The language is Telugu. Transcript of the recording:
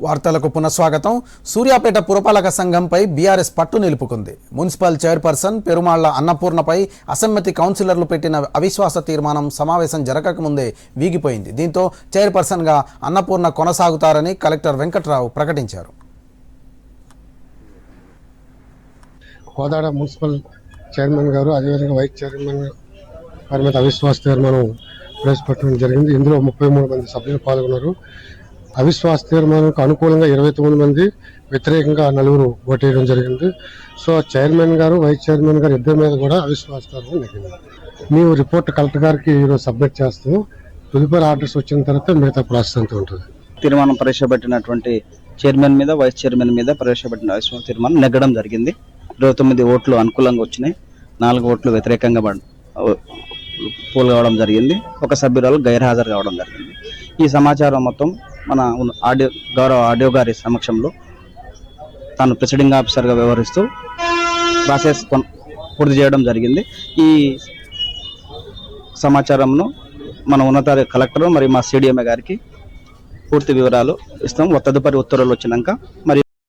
వార్తలకు పునఃస్వాగతం. సూర్యాపేట పురపాలక సంఘంపై బీఆర్ఎస్ పట్టు నిలుపుకుంది. మున్సిపల్ చైర్పర్సన్ పెరుమాళ్ళ అన్నపూర్ణపై అసమ్మతి కౌన్సిలర్లు పెట్టిన అవిశ్వాస తీర్మానం సమావేశం జరగకముందే వీగిపోయింది. దీంతో చైర్పర్సన్గా అన్నపూర్ణ కొనసాగుతారని కలెక్టర్ వెంకట్రావు ప్రకటించారు. కోదాడ మున్సిపల్ చైర్మన్ గారు అదేవిధంగా వైస్ చైర్మన్ గారి మీద అవిశ్వాస తీర్మానం ప్రవేశపెట్టడం జరిగింది. ఇందులో ముప్పై మూడు మంది సభ్యులు పాల్గొన్నారు. అవిశ్వాస తీర్మానానికి అనుకూలంగా ఇరవై తొమ్మిది మంది వ్యతిరేకంగా నలుగురు ఓటేయడం జరిగింది. సో చైర్మన్ గారు వైస్ చైర్మన్ గారు ఇద్దరి మీద కూడా అవిశ్వాస తీర్మానం జరిగింది మేము రిపోర్ట్ కలెక్టర్ గారికి ఈరోజు సబ్మిట్ చేస్తాము తదుపరి ఆర్డర్స్ వచ్చిన తర్వాత మిగతా ప్రాసెస్ అంతా ఉంటుంది. తీర్మానం ప్రవేశపెట్టినటువంటి చైర్మన్ మీద వైస్ చైర్మన్ మీద ప్రవేశపెట్టిన అవిశ్వాస తీర్మానం నెగ్గడం జరిగింది. ఇరవై తొమ్మిది ఓట్లు అనుకూలంగా వచ్చినాయి. నాలుగు ఓట్లు వ్యతిరేకంగా పోల్ కావడం జరిగింది. ఒక సభ్యురాలు గైర్హాజరు కావడం జరిగింది. ఈ సమాచారం మొత్తం మన ఆడియో గౌరవ ఆడియో గారి సమక్షంలో తాను ప్రెసిడింగ్ ఆఫీసర్గా వ్యవహరిస్తూ ప్రాసెస్ కొన్- పూర్తి చేయడం జరిగింది. ఈ సమాచారంను మన ఉన్నత కలెక్టర్ మరియు మా సిడిఎంఏ గారికి పూర్తి వివరాలు ఇస్తాం. తదుపరి ఉత్తర్వులు వచ్చినాక మరి